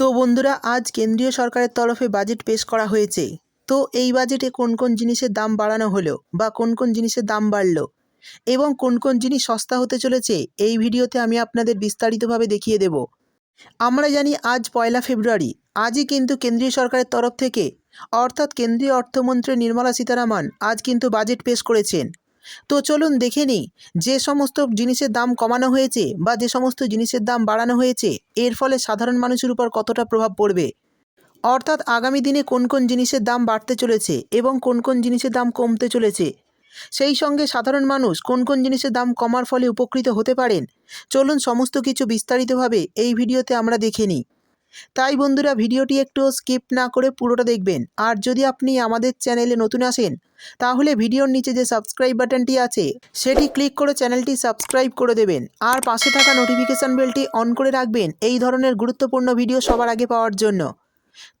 তো বন্ধুরা, আজ কেন্দ্রীয় সরকারের তরফে বাজেট পেশ করা হয়েছে। তো এই বাজেটে কোন কোন জিনিসের দাম বাড়ানো হলো বা কোন কোন জিনিসের দাম বাড়লো এবং কোন কোন জিনিস সস্তা হতে চলেছে, এই ভিডিওতে আমি আপনাদের বিস্তারিতভাবে দেখিয়ে দেব। আমরা জানি আজ পয়লা ফেব্রুয়ারি, আজই কিন্তু কেন্দ্রীয় সরকারের তরফ থেকে, অর্থাৎ কেন্দ্রীয় অর্থমন্ত্রী নির্মলা সীতারামন আজ কিন্তু বাজেট পেশ করেছেন। তো চলুন দেখে নিই, যে সমস্ত জিনিসের দাম কমানো হয়েছে বা যে সমস্ত জিনিসের দাম বাড়ানো হয়েছে, এর ফলে সাধারণ মানুষের উপর কতটা প্রভাব পড়বে? অর্থাৎ আগামী দিনে কোন কোন জিনিসের দাম বাড়তে চলেছে এবং কোন কোন জিনিসের দাম কমতে চলেছে? সেই সঙ্গে সাধারণ মানুষ কোন কোন জিনিসের দাম কমার ফলে উপকৃত হতে পারেন? চলুন সমস্ত কিছু বিস্তারিতভাবে এই ভিডিওতে আমরা দেখে নিই। তাই বন্ধুরা ভিডিওটি একটু স্কিপ না করে পুরোটা দেখবেন। আর যদি আপনি আমাদের চ্যানেলে নতুন আসেন, তাহলে ভিডিওর নিচে যে সাবস্ক্রাইব বাটনটি আছে, সেটি ক্লিক করে চ্যানেলটি সাবস্ক্রাইব করে দেবেন। আর পাশে থাকা নোটিফিকেশান বেলটি অন করে রাখবেন এই ধরনের গুরুত্বপূর্ণ ভিডিও সবার আগে পাওয়ার জন্য।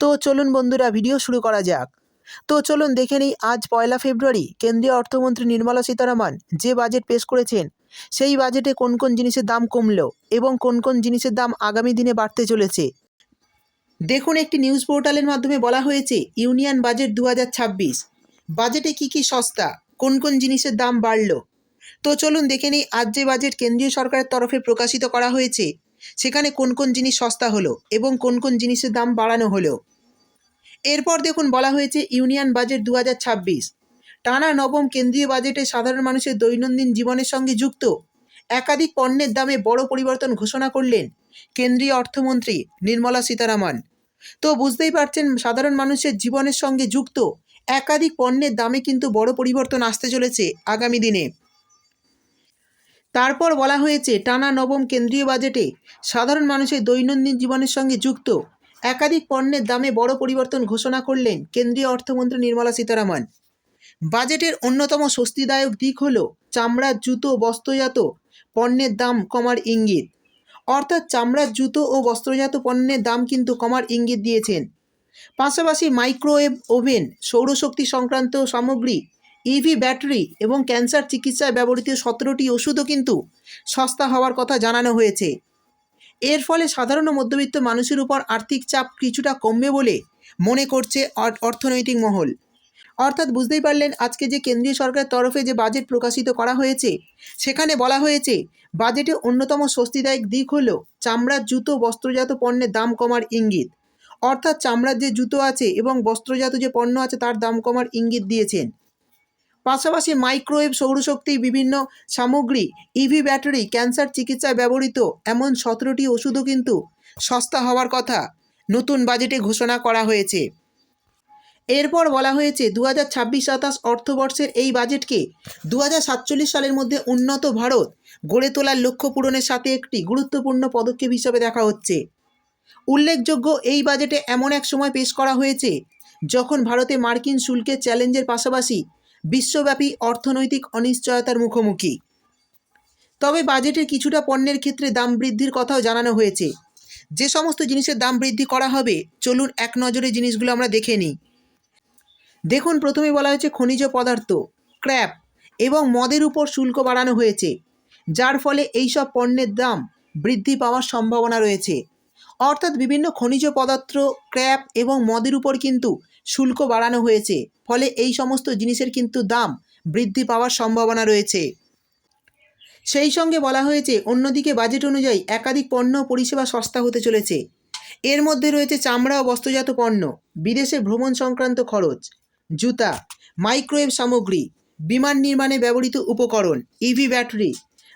তো চলুন বন্ধুরা, ভিডিও শুরু করা যাক। তো চলুন দেখে নিই, আজ পয়লা ফেব্রুয়ারি, কেন্দ্রীয় অর্থমন্ত্রী নির্মলা সীতারামন যে বাজেট পেশ করেছেন, সেই বাজেটে কোন কোন জিনিসের দাম কমলো এবং কোন কোন জিনিসের দাম আগামী দিনে বাড়তে চলেছে। দেখুন একটি নিউজ পোর্টালের মাধ্যমে বলা হয়েছে ইউনিয়ন বাজেট দু হাজার ছাব্বিশ। বাজেটে কি কি সস্তা? কোন কোন জিনিসের দাম বাড়ল? তো চলুন দেখে নিই, আজ যে বাজেট কেন্দ্রীয় সরকারের তরফে প্রকাশিত করা হয়েছে, সেখানে কোন কোন জিনিস সস্তা হলো এবং কোন কোন জিনিসের দাম বাড়ানো হলো। এরপর দেখুন বলা হয়েছে ইউনিয়ন বাজেট দু হাজার ছাব্বিশ। টানা নবম কেন্দ্রীয় বাজেটে সাধারণ মানুষের দৈনন্দিন জীবনের সঙ্গে যুক্ত, একাধিক পণ্যের দামে বড় পরিবর্তন ঘোষণা করলেন কেন্দ্রীয় অর্থমন্ত্রী নির্মলা সীতারামন। তো বুঝতেই পারছেন, সাধারণ মানুষের জীবনের সঙ্গে যুক্ত, একাধিক পণ্যের দামে কিন্তু বড় পরিবর্তন আসতে চলেছে আগামী দিনে। তারপর বলা হয়েছে, টানা নবম কেন্দ্রীয় বাজেটে সাধারণ মানুষের দৈনন্দিন জীবনের সঙ্গে যুক্ত, একাধিক পণ্যের দামে বড় পরিবর্তন ঘোষণা করলেন কেন্দ্রীয় অর্থমন্ত্রী নির্মলা সীতারামন। বাজেটের অন্যতম স্বস্তিদায়ক দিক হল চামড়ার জুতো, বস্ত্রজাত পণ্যের দাম কমার ইঙ্গিত। অর্থাৎ চামড়ার জুতো ও বস্ত্রজাত পণ্যের দাম কিন্তু কমার ইঙ্গিত দিয়েছেন। পাশাপাশি মাইক্রোওয়েভ ওভেন, সৌরশক্তি সংক্রান্ত সামগ্রী ইভি ব্যাটারি এবং ক্যান্সার চিকিৎসায় ব্যবহৃত সতেরোটি ওষুধও কিন্তু সস্তা হওয়ার কথা জানানো হয়েছে। এর ফলে সাধারণ মধ্যবিত্ত মানুষের উপর আর্থিক চাপ কিছুটা কমবে বলে মনে করছে অর- অর্থনৈতিক মহল। অর্থাৎ বুঝতেই পারলেন আজকে যে কেন্দ্রীয় সরকারের তরফে যে বাজেট প্রকাশিত করা হয়েছে, সেখানে বলা হয়েছে বাজেটে অন্যতম স্বস্তিদায়ক দিক হল চামড়ার জুতো বস্ত্রজাত পণ্যের দাম কমার ইঙ্গিত। অর্থাৎ চামড়ার যে জুতো আছে এবং বস্ত্রজাত যে পণ্য আছে তার দাম কমার ইঙ্গিত দিয়েছেন। পাশাপাশি মাইক্রোওয়েভ সৌরশক্তি বিভিন্ন সামগ্রী ইভি ব্যাটারি ক্যান্সার চিকিৎসায় ব্যবহৃত এমন সতেরোটি ওষুধও কিন্তু সস্তা হওয়ার কথা। নতুন বাজেটে ঘোষণা করা হয়েছে। এরপর বলা হয়েছে দু হাজার ছাব্বিশ সাতাশ অর্থবর্ষের এই বাজেটকে দু হাজার সাতচল্লিশ সালের মধ্যে উন্নত ভারত গড়ে তোলার লক্ষ্য পূরণের সাথে একটি গুরুত্বপূর্ণ পদক্ষেপ হিসেবে দেখা হচ্ছে। উল্লেখযোগ্য এই বাজেটে এমন এক সময় পেশ করা হয়েছে যখন ভারতে মার্কিন শুল্কের চ্যালেঞ্জের পাশাপাশি বিশ্বব্যাপী অর্থনৈতিক অনিশ্চয়তার মুখোমুখি। তবে বাজেটের কিছুটা পণ্যের ক্ষেত্রে দাম বৃদ্ধির কথাও জানানো হয়েছে। যে সমস্ত জিনিসের দাম বৃদ্ধি করা হবে, চলুন এক নজরে জিনিসগুলো আমরা দেখে নিই। দেখুন, প্রথমে বলা হয়েছে খনিজ পদার্থ, ক্র্যাপ, এবং মদের উপর শুল্ক বাড়ানো হয়েছে। যার ফলে এইসব পণ্যের দাম বৃদ্ধি পাওয়ার সম্ভাবনা রয়েছে। অর্থাৎ বিভিন্ন খনিজ পদার্থ, ক্র্যাপ এবং মদের উপর কিন্তু শুল্ক বাড়ানো হয়েছে। ফলে এই সমস্ত জিনিসের কিন্তু দাম বৃদ্ধি পাওয়ার সম্ভাবনা রয়েছে। সেই সঙ্গে বলা হয়েছে, অন্যদিকে বাজেট অনুযায়ী একাধিক পণ্য পরিষেবা সস্তা হতে চলেছে। এর মধ্যে রয়েছে চামড়া ও বস্ত্রজাত পণ্য, বিদেশে ভ্রমণ সংক্রান্ত খরচ জুতা, মাইক্রোওয়েভ সামগ্রী, বিমান নির্মাণে ব্যবহৃত উপকরণ ইভি ব্যাটারি,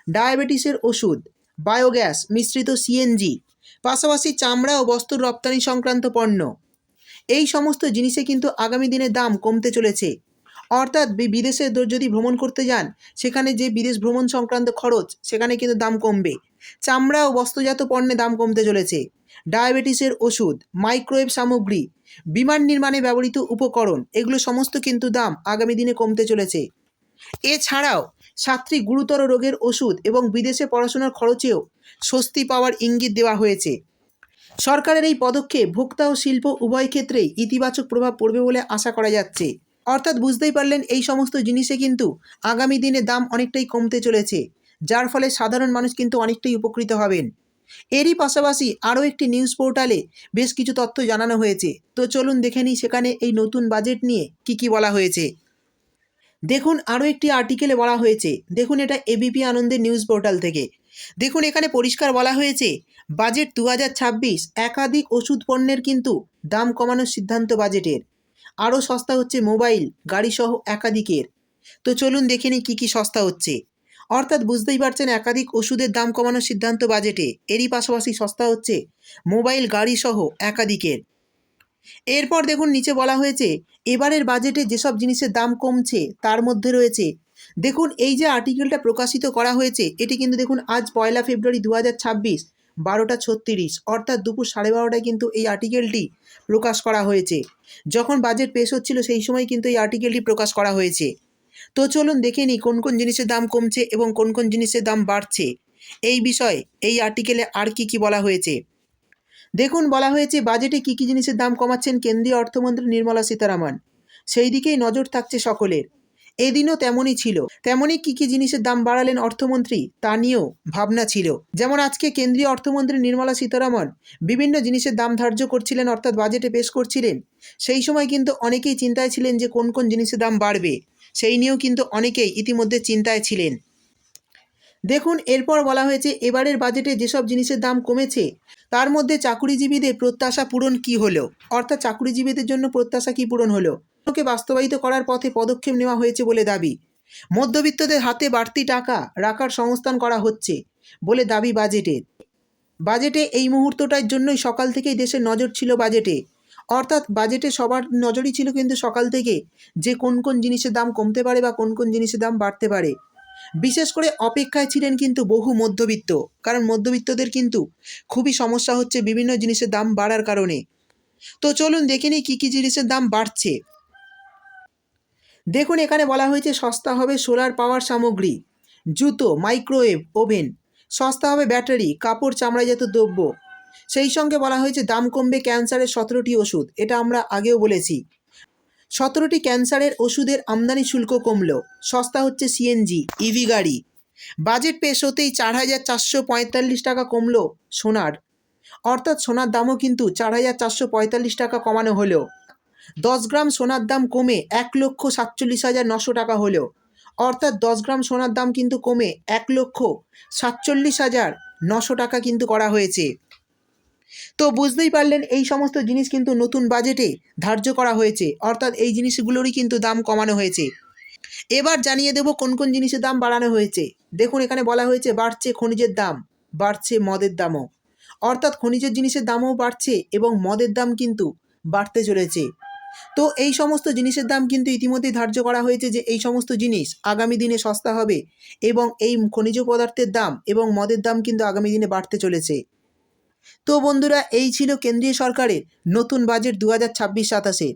ডায়াবেটিসের ওষুধ, বায়োগ্যাস মিশ্রিত সিএনজি পাশাপাশি চামড়া ও বস্ত্র রপ্তানি সংক্রান্ত পণ্য। এই সমস্ত জিনিসে কিন্তু আগামী দিনে দাম কমতে চলেছে। অর্থাৎ বিদেশে যদি ভ্রমণ করতে যান, সেখানে যে বিদেশ ভ্রমণ সংক্রান্ত খরচ, সেখানে কিন্তু দাম কমবে। চামড়া ও বস্ত্রজাত পণ্যে দাম কমতে চলেছে। ডায়াবেটিসের ওষুধ, মাইক্রোওয়েভ সামগ্রী, বিমান নির্মাণে ব্যবহৃত উপকরণ, এগুলো সমস্ত কিন্তু দাম আগামী দিনে কমতে চলেছে। এছাড়াও ছাত্রী গুরুতর রোগের ওষুধ এবং বিদেশে পড়াশোনার খরচেও স্বস্তি পাওয়ার ইঙ্গিত দেওয়া হয়েছে। সরকারের এই পদক্ষেপ ভোক্তা ও শিল্প উভয় ক্ষেত্রেই ইতিবাচক প্রভাব পড়বে বলে আশা করা যাচ্ছে। অর্থাৎ বুঝতেই পারলেন এই সমস্ত জিনিসে কিন্তু আগামী দিনে দাম অনেকটাই কমতে চলেছে, যার ফলে সাধারণ মানুষ কিন্তু অনেকটাই উপকৃত হবেন। এরই পাশাপাশি আরও একটি নিউজ পোর্টালে বেশ কিছু তথ্য জানানো হয়েছে। তো চলুন দেখে নিই সেখানে এই নতুন বাজেট নিয়ে কি কি বলা হয়েছে। দেখুন, আরও একটি আর্টিকেলে বলা হয়েছে। দেখুন, এটা এবিপি আনন্দের নিউজ পোর্টাল থেকে। দেখুন, এখানে পরিষ্কার বলা হয়েছে বাজেট দু হাজার ছাব্বিশ একাধিক ওষুধ পণ্যের কিন্তু দাম কমানোর সিদ্ধান্ত বাজেটের আরও সস্তা হচ্ছে মোবাইল, গাড়িসহ একাধিকের। তো চলুন দেখে নিই কী কী সস্তা হচ্ছে। অর্থাৎ বুঝতেই পারছেন একাধিক ওষুধের দাম কমানোর সিদ্ধান্ত বাজেটে। এরই পাশাপাশি সস্তা হচ্ছে মোবাইল, গাড়িসহ একাধিকের। এরপর দেখুন নিচে বলা হয়েছে, এবারের বাজেটে যেসব জিনিসের দাম কমছে, তার মধ্যে রয়েছে, দেখুন এই যে আর্টিকেলটা প্রকাশিত করা হয়েছে, এটি কিন্তু দেখুন আজ পয়লা ফেব্রুয়ারি দু হাজার ছাব্বিশ বারোটা ছত্রিশ, অর্থাৎ দুপুর সাড়ে বারোটায় কিন্তু এই আর্টিকেলটি প্রকাশ করা হয়েছে। যখন বাজেট পেশ হচ্ছিল সেই সময় কিন্তু এই আর্টিকেলটি প্রকাশ করা হয়েছে। তো চলুন দেখে নিই কোন কোন জিনিসের দাম কমছে এবং কোন কোন জিনিসের দাম বাড়ছে। এই বিষয়ে, এই আর্টিকেলে আর কি কি বলা হয়েছে? দেখুন, বলা হয়েছে বাজেটে কী কী জিনিসের দাম কমাচ্ছেন কেন্দ্রীয় অর্থমন্ত্রী নির্মলা সীতারামন। সেই দিকেই নজর থাকছে সকলের। এদিনও তেমনই ছিল। তেমনই কী কী জিনিসের দাম বাড়ালেন অর্থমন্ত্রী, তা নিয়েও ভাবনা ছিল। যেমন আজকে কেন্দ্রীয় অর্থমন্ত্রী নির্মলা সীতারামন বিভিন্ন জিনিসের দাম ধার্য করছিলেন, অর্থাৎ বাজেটে পেশ করছিলেন। সেই সময় কিন্তু অনেকেই চিন্তায় ছিলেন যে কোন কোন জিনিসের দাম বাড়বে। সেই নিয়েও কিন্তু অনেকেই ইতিমধ্যে চিন্তায় ছিলেন। দেখুন, এরপর বলা হয়েছে, এবারের বাজেটে যেসব জিনিসের দাম কমেছে, তার মধ্যে চাকুরিজীবীদের প্রত্যাশা পূরণ কি হলো? অর্থাৎ চাকুরিজীবীদের জন্য প্রত্যাশা কি পূরণ হলো? ওকে বাস্তবায়িত করার পথে পদক্ষেপ নেওয়া হয়েছে বলে দাবি। মধ্যবিত্তদের হাতে বাড়তি টাকা রাখার সংস্থান করা হচ্ছে বলে দাবি বাজেটের বাজেটে এই মুহূর্তটার জন্যই সকাল থেকেই দেশের নজর ছিল বাজেটে। অর্থাৎ বাজেটে সবার নজরই ছিল কিন্তু সকাল থেকে যে কোন কোন জিনিসের দাম কমতে পারে বা কোন কোন জিনিসের দাম বাড়তে পারে। বিশেষ করে অপেক্ষায় ছিলেন কিন্তু বহু মধ্যবিত্ত, কারণ মধ্যবিত্তদের কিন্তু খুবই সমস্যা হচ্ছে বিভিন্ন জিনিসের দাম বাড়ার কারণে। তো চলুন দেখে নিই কী কী জিনিসের দাম বাড়ছে। দেখুন, এখানে বলা হয়েছে সস্তা হবে সোলার পাওয়ার সামগ্রী, জুতো, মাইক্রোওয়েভ, ওভেন, সস্তা হবে ব্যাটারি, কাপড়, চামড়াজাত দ্রব্য। সেই সঙ্গে বলা হয়েছে দাম কমবে ক্যান্সারের সতেরোটি ওষুধ, এটা আমরা আগেও বলেছি। সতেরোটি ক্যান্সারের ওষুধের আমদানি শুল্ক কমল, সস্তা হচ্ছে সিএনজি ইভি গাড়ি। বাজেট পেশ হতেই চার হাজার চারশো পঁয়তাল্লিশ টাকা কমলো সোনার। অর্থাৎ সোনার দামও কিন্তু চার হাজার চারশো পঁয়তাল্লিশ টাকা কমানো হলো। দশ গ্রাম সোনার দাম কমে এক লক্ষ সাতচল্লিশ হাজার নশো টাকা হলেও, অর্থাৎ দশ গ্রাম সোনার দাম কিন্তু কমে এক লক্ষ সাতচল্লিশ হাজার নশো টাকা কিন্তু করা হয়েছে। তো বুঝতেই পারলেন এই সমস্ত জিনিস কিন্তু নতুন বাজেটে ধার্য করা হয়েছে, অর্থাৎ এই জিনিসগুলোরই কিন্তু দাম কমানো হয়েছে। এবার জানিয়ে দেব কোন কোন জিনিসের দাম বাড়ানো হয়েছে। দেখুন এখানে বলা হয়েছে বাড়ছে খনিজের দাম, বাড়ছে মদের দামও। অর্থাৎ খনিজের জিনিসের দামও বাড়ছে এবং মদের দাম কিন্তু বাড়তে চলেছে। তো এই সমস্ত জিনিসের দাম কিন্তু ইতিমধ্যেই ধার্য করা হয়েছে যে এই সমস্ত জিনিস আগামী দিনে সস্তা হবে এবং এই খনিজ পদার্থের দাম এবং মদের দাম কিন্তু আগামী দিনে বাড়তে চলেছে। তো বন্ধুরা, এই ছিল কেন্দ্রীয় সরকারের নতুন বাজেট দু হাজার ছাব্বিশ সাতাশের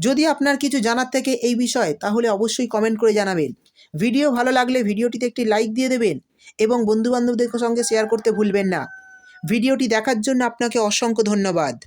যদি আপনার কিছু জানার থেকে এই বিষয়ে, তাহলে অবশ্যই কমেন্ট করে জানাবেন। ভিডিও ভালো লাগলে ভিডিওটিতে একটি লাইক দিয়ে দেবেন এবং বন্ধুবান্ধবদের সঙ্গে শেয়ার করতে ভুলবেন না। ভিডিওটি দেখার জন্য আপনাকে অসংখ্য ধন্যবাদ।